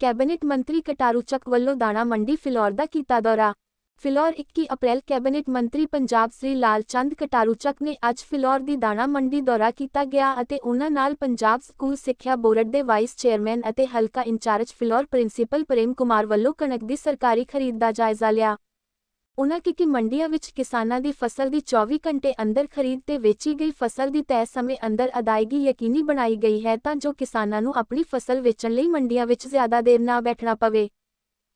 Cabinet ਮੰਤਰੀ ਕਟਾਰੂਚੱਕ ਵੱਲੋਂ ਦਾਣਾ ਮੰਡੀ ਫਿਲੌਰ ਦਾ ਕੀਤਾ ਦੌਰਾ। ਫਿਲੌਰ 21 ਅਪ੍ਰੈਲ ਕੈਬਨਿਟ ਮੰਤਰੀ ਪੰਜਾਬ ਸ੍ਰੀ ਲਾਲਚੰਦ ਚੰਦ ਨੇ ਅੱਜ ਫਿਲੌਰ ਦੀ ਦਾਣਾ ਮੰਡੀ ਦੌਰਾ ਕੀਤਾ ਗਿਆ ਅਤੇ ਉਹਨਾਂ ਨਾਲ ਪੰਜਾਬ ਸਕੂਲ ਸਿੱਖਿਆ ਬੋਰਡ ਦੇ ਵਾਈਸ ਚੇਅਰਮੈਨ ਅਤੇ ਹਲਕਾ ਇੰਚਾਰਜ ਫਿਲੌਰ ਪ੍ਰਿੰਸੀਪਲ ਪ੍ਰੇਮ ਕੁਮਾਰ ਵੱਲੋਂ ਕਣਕ ਦੀ ਸਰਕਾਰੀ ਖਰੀਦ ਦਾ ਜਾਇਜ਼ਾ ਲਿਆ। ਉਨ੍ਹਾਂ ਕਿਹਾ ਕਿ ਮੰਡੀਆਂ ਵਿੱਚ ਕਿਸਾਨਾਂ ਦੀ ਫਸਲ ਦੀ 24 ਘੰਟੇ ਅੰਦਰ ਖਰੀਦ ਤੇ ਵੇਚੀ ਗਈ ਫਸਲ ਦੀ ਤੈਅ ਸਮੇਂ ਅੰਦਰ ਅਦਾਇਗੀ ਯਕੀਨੀ ਬਣਾਈ ਗਈ ਹੈ ਤਾਂ ਜੋ ਕਿਸਾਨਾਂ ਨੂੰ ਆਪਣੀ ਫਸਲ ਵੇਚਣ ਲਈ ਮੰਡੀਆਂ ਵਿੱਚ ਜ਼ਿਆਦਾ ਦੇਰ ਨਾ ਬੈਠਣਾ ਪਵੇ।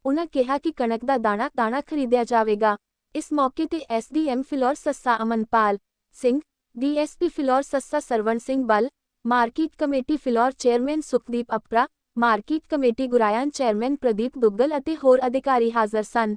ਉਨ੍ਹਾਂ ਕਿਹਾ ਕਿ ਕਣਕ ਦਾ ਦਾਣਾ ਦਾਣਾ ਖਰੀਦਿਆ ਜਾਵੇਗਾ। ਇਸ ਮੌਕੇ ਤੇ ਐਸਡੀਐਮ ਫਿਲੌਰ ਸੱਸਾ Amanpal Singh DSP Phillaur ਸੱਸਾ Sarwan Singh Bal, market committee Phillaur chairman Sukhdeep Apra, market committee Guraya chairman Pardeep Duggal ਅਤੇ ਹੋਰ ਅਧਿਕਾਰੀ ਹਾਜ਼ਰ ਸਨ।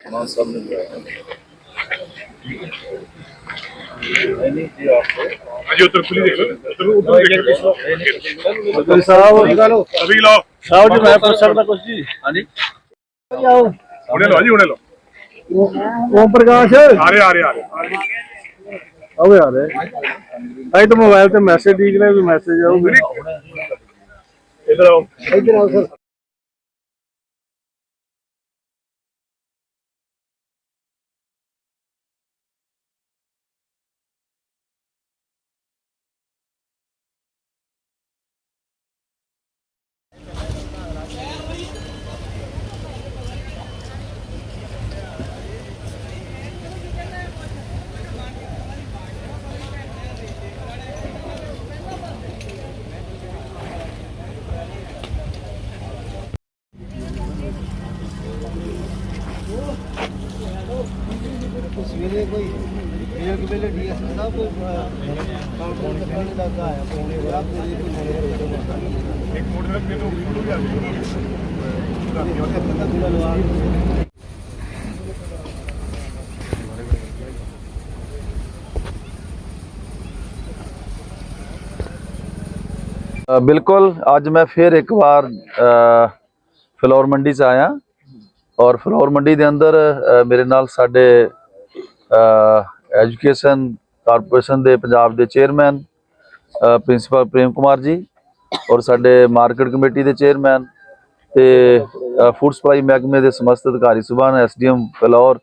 ਮਾਨ ਸਾਹਿਬ ਨੇ ਬੁਲਾਇਆ ਨਹੀਂ ਜੀ ਆਪ ਅਜੇ ਉਧਰ ਖੁੱਲੀ ਦੇਖ ਲਓ ਉਧਰ ਉਧਰ ਦੇਖ ਲਓ ਬਦਲ ਸਾਹਿਬ ਨਿਕਾਲੋ ਅਭੀ ਲਓ ਸਾਹਿਬ ਜੀ ਮੈਂ ਪੁੱਛ ਸਕਦਾ ਕੁਝ ਜੀ? ਹਾਂਜੀ। ਆਓ ਹੁਣੇ ਲਓ ਜੀ ਹੁਣੇ ਲਓ। ਓਮ ਪ੍ਰਕਾਸ਼। ਸਾਰੇ ਆ ਰਹੇ ਆ ਰਹੇ। ਆ ਰਹੇ। ਭਾਈ ਤੇ ਮੋਬਾਈਲ ਤੇ ਮੈਸੇਜ ਦੇਖ ਲੈ ਵੀ ਮੈਸੇਜ ਆਉ ਇਧਰ ਆਓ। ਇਧਰ ਆਓ ਸਰ ਸਵੇਰੇ ਕੋਈ ਮੇਰੇ ਕੋਲ ਵੇਲੇ ਡੀਐਸਪੀ ਸਾਹਿਬ ਕੋਈ ਕਾਊਂਟਰ ਤੇ ਫੋਨ ਲੱਗਾ ਆਇਆ ਪੌਣੇ ਬਾਰਾਂ ਵਜੇ ਕੋਈ ਨਵੇਂ एक मोड़ में तो वीडियो भी आ रही है ਬੰਦਾ ਪੂਰਾ ਲਵਾ ਅ, ਬਿਲਕੁਲ ਅੱਜ ਮੈਂ ਫਿਰ ਇੱਕ ਵਾਰ ਅ, ਫਲੋਰ ਮੰਡੀ 'ਚ ਆਇਆ ਔਰ ਫਲੋਰ ਮੰਡੀ ਦੇ ਅੰਦਰ ਅ, ਮੇਰੇ ਨਾਲ ਸਾਡੇ ਐਜੂਕੇਸ਼ਨ ਕਾਰਪੋਰੇਸ਼ਨ ਦੇ ਪੰਜਾਬ ਦੇ ਚੇਅਰਮੈਨ ਪ੍ਰਿੰਸੀਪਲ ਪ੍ਰੇਮ ਕੁਮਾਰ ਜੀ ਔਰ ਸਾਡੇ ਮਾਰਕੀਟ ਕਮੇਟੀ ਦੇ ਚੇਅਰਮੈਨ ਤੇ ਫੂਡ ਸਪਲਾਈ ਮਹਿਕਮੇ ਦੇ ਸਮਸਤ ਅਧਿਕਾਰੀ ਸੁਬਾਨ ਐਸਡੀਐਮ ਫਲੋਰ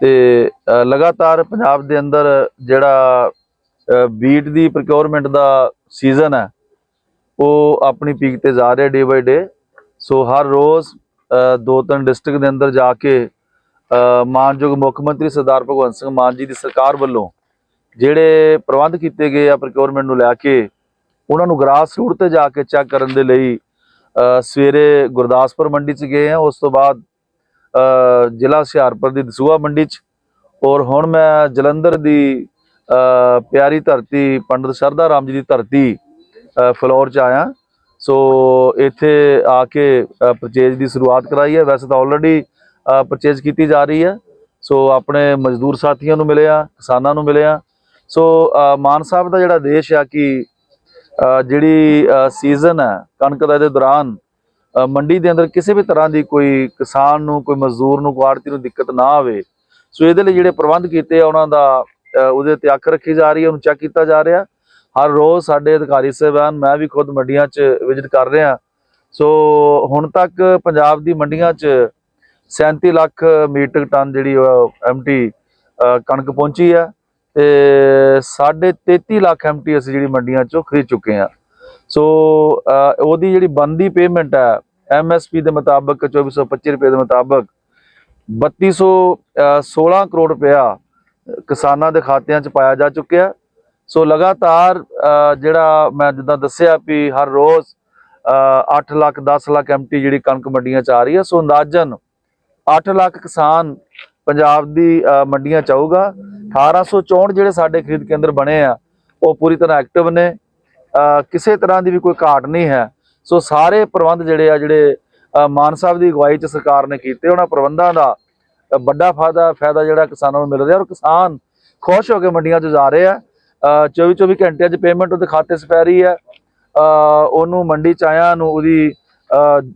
ਤੇ ਅ, ਲਗਾਤਾਰ ਪੰਜਾਬ ਦੇ ਅੰਦਰ ਜਿਹੜਾ ਬੀਟ ਦੀ ਪ੍ਰੋਕਿਉਰਮੈਂਟ ਦਾ ਸੀਜ਼ਨ ਹੈ ਉਹ ਆਪਣੀ ਪੀਕ ਤੇ ਜਾ ਰਿਹਾ ਡੇ ਬਾਈ ਡੇ ਸੋ ਹਰ ਰੋਜ਼ ਦੋ ਤਿੰਨ ਡਿਸਟ੍ਰਿਕਟ ਦੇ ਅੰਦਰ ਜਾ ਕੇ ਮਾਨਯੋਗ ਮੁੱਖ ਮੰਤਰੀ ਸਰਦਾਰ ਭਗਵੰਤ ਸਿੰਘ ਮਾਨ ਜੀ ਦੀ ਸਰਕਾਰ ਵੱਲੋਂ ਜਿਹੜੇ ਪ੍ਰਬੰਧ ਕੀਤੇ ਗਏ ਆ ਪ੍ਰੋਕਿਉਰਮੈਂਟ ਨੂੰ ਲੈ ਕੇ ਉਹਨਾਂ ਨੂੰ ਗਰਾਸ ਰੂਟ ਤੇ ਜਾ ਕੇ ਚੈੱਕ ਕਰਨ ਦੇ ਲਈ ਸਵੇਰੇ ਗੁਰਦਾਸਪੁਰ ਮੰਡੀ 'ਚ ਗਏ ਆ ਉਸ ਤੋਂ ਬਾਅਦ ਜ਼ਿਲ੍ਹਾ ਹੁਸ਼ਿਆਰਪੁਰ ਦੀ ਦਸੂਹਾ ਮੰਡੀ 'ਚ ਔਰ ਹੁਣ ਮੈਂ ਜਲੰਧਰ ਦੀ ਪਿਆਰੀ ਧਰਤੀ ਪੰਡਤ ਸ਼ਰਧਾ ਰਾਮ ਜੀ ਦੀ ਧਰਤੀ ਅ, ਫਲੋਰ 'ਚ ਆਇਆ। ਸੋ ਇੱਥੇ ਆ ਕੇ ਪਰਚੇਜ ਦੀ ਸ਼ੁਰੂਆਤ ਕਰਾਈ ਹੈ। ਵੈਸੇ ਤਾਂ ਆਲਰੇਡੀ ਪਰਚੇਜ ਕੀਤੀ ਜਾ ਰਹੀ ਹੈ। ਸੋ ਆਪਣੇ ਮਜ਼ਦੂਰ ਸਾਥੀਆਂ ਨੂੰ ਮਿਲਿਆ, ਕਿਸਾਨਾਂ ਨੂੰ ਮਿਲਿਆ। ਸੋ ਮਾਨ ਸਾਹਿਬ ਦਾ ਜਿਹੜਾ ਦੇਸ਼ ਆ ਕਿ ਜਿਹੜੀ ਸੀਜ਼ਨ ਹੈ, ਕਣਕ ਦਾ ਦੇ ਦੌਰਾਨ ਮੰਡੀ ਦੇ ਅੰਦਰ ਕਿਸੇ ਵੀ ਤਰ੍ਹਾਂ ਦੀ ਕੋਈ ਕਿਸਾਨ ਨੂੰ, ਕੋਈ ਮਜ਼ਦੂਰ ਨੂੰ ਕੋਈ ਆੜ੍ਹਤੀ ਨੂੰ ਦਿੱਕਤ ਨਾ ਆਵੇ। ਸੋ ਇਹਦੇ ਲਈ ਜਿਹੜੇ ਪ੍ਰਬੰਧ ਕੀਤੇ ਆ, ਉਹਨਾਂ ਦਾ ਉਹਦੇ ਤੇ ਅੱਖ ਰੱਖੀ ਜਾ ਰਹੀ ਹੈ, ਉਹਨੂੰ ਚੈੱਕ ਕੀਤਾ ਜਾ ਰਿਹਾ। ਹਰ ਰੋਜ਼ ਸਾਡੇ ਅਧਿਕਾਰੀ ਸਾਹਿਬਾਨ, ਮੈਂ ਵੀ ਖੁਦ ਮੰਡੀਆਂ 'ਚ ਵਿਜ਼ਿਟ ਕਰ ਰਿਹਾ। ਸੋ ਹੁਣ ਤੱਕ ਪੰਜਾਬ ਦੀ ਮੰਡੀਆਂ 'ਚ 37 ਲੱਖ ਮੀਟ੍ਰਿਕ ਟਨ ਜਿਹੜੀ ਐਮਟੀ ਕਣਕ ਪਹੁੰਚੀ ਹੈ ਤੇ ਸਾਢੇ 33 ਲੱਖ ਐਮਟੀ ਅਸੀਂ ਜਿਹੜੀ ਮੰਡੀਆਂ 'ਚੋਂ ਖਰੀਦ ਚੁੱਕੇ ਹਾਂ ਸੋ ਉਹਦੀ ਜਿਹੜੀ ਬੰਦੀ ਪੇਮੈਂਟ ਹੈ ਐਮਐਸਪੀ ਦੇ ਮੁਤਾਬਕ 2425 ਰੁਪਏ ਦੇ ਮੁਤਾਬਕ 3216 ਕਰੋੜ ਰੁਪਇਆ ਕਿਸਾਨਾਂ ਦੇ ਖਾਤਿਆਂ 'ਚ ਪਾਇਆ ਜਾ ਚੁੱਕਿਆ। ਸੋ ਲਗਾਤਾਰ ਜਿਹੜਾ ਮੈਂ ਜਿੱਦਾਂ ਦੱਸਿਆ ਵੀ ਹਰ ਰੋਜ਼ ਅ, 8 ਲੱਖ 10 ਲੱਖ ਐਮਟੀ ਜਿਹੜੀ ਕਣਕ ਮੰਡੀਆਂ 'ਚ ਆ ਰਹੀ ਹੈ ਸੋ ਅੰਦਾਜ਼ਨ 8 ਲੱਖ ਕਿਸਾਨ ਪੰਜਾਬ ਦੀ ਮੰਡੀਆਂ ਚ ਆਊਗਾ। 1864 ਜਿਹੜੇ ਸਾਡੇ ਖਰੀਦ ਕੇਂਦਰ ਬਣੇ ਆ, ਉਹ ਪੂਰੀ ਤਰ੍ਹਾਂ ਐਕਟਿਵ ਨੇ। ਕਿਸੇ ਤਰ੍ਹਾਂ ਦੀ ਵੀ ਕੋਈ ਘਾਟ ਨਹੀਂ ਹੈ। ਸੋ ਸਾਰੇ ਪ੍ਰਬੰਧ ਜਿਹੜੇ ਆ, ਜਿਹੜੇ ਮਾਨ ਸਾਹਿਬ ਦੀ ਅਗਵਾਈ ਚ ਸਰਕਾਰ ਨੇ ਕੀਤੇ, ਉਹਨਾਂ ਪ੍ਰਬੰਧਾਂ ਦਾ ਵੱਡਾ ਫਾਇਦਾ ਫਾਇਦਾ ਜਿਹੜਾ ਕਿਸਾਨਾਂ ਨੂੰ ਮਿਲ ਰਿਹਾ ਔਰ ਕਿਸਾਨ ਖੁਸ਼ ਹੋ ਕੇ ਮੰਡੀਆਂ 'ਚ ਜਾ ਰਹੇ ਆ। 24 24 ਘੰਟਿਆਂ 'ਚ ਪੇਮੈਂਟ ਉਹਦੇ ਖਾਤੇ 'ਚ ਪੈ ਰਹੀ ਹੈ। ਉਹਨੂੰ ਮੰਡੀ 'ਚ ਆਇਆ ਨੂੰ ਉਹਦੀ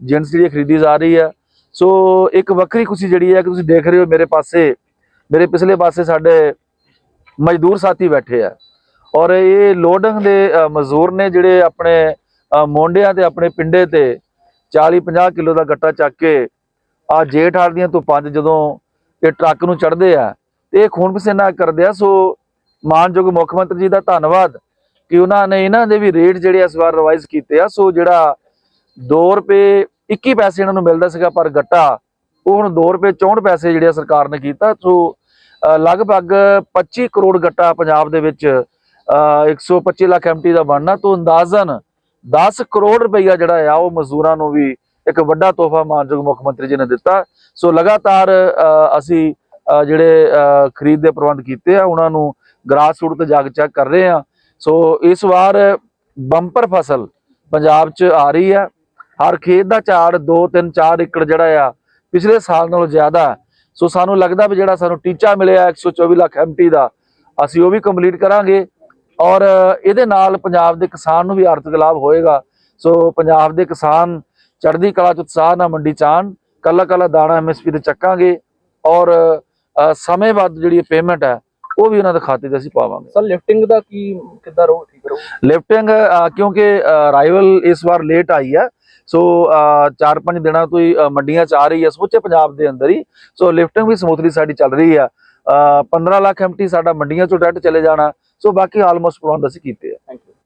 ਜਿੰਸ ਜਿਹੜੀ ਖਰੀਦੀ ਜਾ ਰਹੀ ਹੈ। ਸੋ ਇੱਕ ਵੱਖਰੀ ਖੁਸ਼ੀ ਜਿਹੜੀ ਹੈ ਕਿ ਤੁਸੀਂ ਦੇਖ ਰਹੇ ਹੋ ਮੇਰੇ ਪਾਸੇ ਮੇਰੇ ਪਿਛਲੇ ਪਾਸੇ ਸਾਡੇ ਮਜ਼ਦੂਰ ਸਾਥੀ ਬੈਠੇ ਆ। ਔਰ ਇਹ ਲੋਡਿੰਗ ਦੇ ਮਜ਼ਦੂਰ ਨੇ ਜਿਹੜੇ ਆਪਣੇ ਅ, ਮੋਢਿਆਂ ਤੇ ਆਪਣੇ ਪਿੰਡੇ ਤੇ 40 50 ਕਿਲੋ ਦਾ ਗੱਟਾ ਚੱਕ ਕੇ ਆ ਜੇਠ ਹਾਲ ਦੀਆਂ ਧੁੱਪਾਂ 'ਚ ਜਦੋਂ ਇਹ ਟਰੱਕ ਨੂੰ ਚੜਦੇ ਆ ਤੇ ਇਹ ਖੂਨ ਪਸੀਨਾ ਕਰਦੇ ਆ। ਸੋ ਮਾਨਯੋਗ ਮੁੱਖ ਮੰਤਰੀ ਜੀ ਦਾ ਧੰਨਵਾਦ ਕਿ ਉਹਨਾਂ ਨੇ ਇਹਨਾਂ ਦੇ ਵੀ ਰੇਟ ਜਿਹੜੇ ਇਸ ਵਾਰ ਰਿਵਾਈਜ਼ ਕੀਤੇ ਆ। ਸੋ ਜਿਹੜਾ 2 ਰੁਪਏ 21 ਪੈਸੇ ਇਹਨਾਂ ਨੂੰ ਮਿਲਦਾ ਸੀਗਾ ਪਰ ਗੱਟਾ ਉਹ ਹੁਣ 2 ਰੁਪਏ 64 ਪੈਸੇ ਜਿਹੜੇ ਆ ਸਰਕਾਰ ਨੇ ਕੀਤਾ ਸੋ ਲਗਭਗ 25 ਕਰੋੜ ਗੱਟਾ ਪੰਜਾਬ ਦੇ ਵਿੱਚ ਅ, 125 ਲੱਖ ਐਮਟੀ ਦਾ ਬਣਨਾ ਤੋਂ ਅੰਦਾਜ਼ਨ 10 ਕਰੋੜ ਰੁਪਈਆ ਜਿਹੜਾ ਆ ਉਹ ਮਜ਼ਦੂਰਾਂ ਨੂੰ ਵੀ ਇੱਕ ਵੱਡਾ ਤੋਹਫਾ ਮਾਨਯੋਗ ਮੁੱਖ ਮੰਤਰੀ ਜੀ ਨੇ ਦਿੱਤਾ। ਸੋ ਲਗਾਤਾਰ ਅਸੀਂ ਜਿਹੜੇ ਖਰੀਦ ਦੇ ਪ੍ਰਬੰਧ ਕੀਤੇ ਆ ਉਹਨਾਂ ਨੂੰ ਗਰਾਸ ਰੂਟ ਤੇ ਜਾ ਕੇ ਚੈੱਕ ਕਰ ਰਹੇ ਆ। ਸੋ ਇਸ ਵਾਰ ਬੰਪਰ ਫਸਲ ਪੰਜਾਬ 'ਚ ਆ ਰਹੀ ਹੈ ਹਰ ਖੇਤ ਦਾ ਝਾੜ 2 3 4 ਏਕੜ ਜਿਹੜਾ ਆ, ਪਿਛਲੇ ਸਾਲ ਨਾਲੋਂ ਜ਼ਿਆਦਾ ਸੋ ਸਾਨੂੰ ਲੱਗਦਾ ਵੀ ਜਿਹੜਾ ਸਾਨੂੰ ਟੀਚਾ ਮਿਲਿਆ 124 ਲੱਖ ਐਮਟੀ ਦਾ, ਅਸੀਂ ਉਹ ਵੀ ਕੰਪਲੀਟ ਕਰਾਂਗੇ। ਔਰ ਇਹਦੇ ਨਾਲ ਪੰਜਾਬ ਦੇ ਕਿਸਾਨ ਨੂੰ ਵੀ ਆਰਥਿਕ ਲਾਭ ਹੋਏਗਾ। ਸੋ ਪੰਜਾਬ ਦੇ ਕਿਸਾਨ ਚੜ੍ਹਦੀ ਕਲਾ ਚ ਉਤਸ਼ਾਹ ਨਾਲ ਮੰਡੀ ਚ ਆਉਣ ਕੱਲਾ ਕੱਲਾ ਦਾਣਾ ਐਮਐਸਪੀ ਤੇ ਚੱਕਾਂਗੇ। ਔਰ ਸਮੇਂ ਬਾਅਦ ਜਿਹੜੀ ਪੇਮੈਂਟ ਹੈ ਉਹ ਵੀ ਉਹਨਾਂ ਦੇ ਖਾਤੇ 'ਚ ਅਸੀਂ ਪਾਵਾਂਗੇ। ਸਰ ਲਿਫਟਿੰਗ ਦਾ ਕੀ ਕਿੱਦਾਂ ਰਹੋ ਠੀਕ ਰਹੋ? ਲਿਫਟਿੰਗ ਕਿਉਂਕਿ ਰਾਈਵਲ ਇਸ ਵਾਰ ਲੇਟ ਆਈ ਹੈ ਸੋ 4-5 ਦਿਨਾਂ ਤੋਂ ਹੀ ਮੰਡੀਆਂ ਚ ਆ ਰਹੀ ਹੈ ਸਮੁੱਚੇ ਪੰਜਾਬ ਦੇ ਅੰਦਰ ਹੀ। ਸੋ ਲਿਫਟਿੰਗ ਵੀ ਸਮੂਥਲੀ ਸਾਡੀ ਚੱਲ ਰਹੀ ਅ, 15 ਲੱਖ ਐਮਟੀ ਸਾਡਾ ਮੰਡੀਆਂ ਚੋਂ ਡਾਇਰੈਕਟ ਚਲੇ ਜਾਣਾ। ਸੋ ਬਾਕੀ ਆਲਮੋਸਟ ਪ੍ਰਬੰਧ ਅਸੀਂ ਕੀਤੇ ਆ।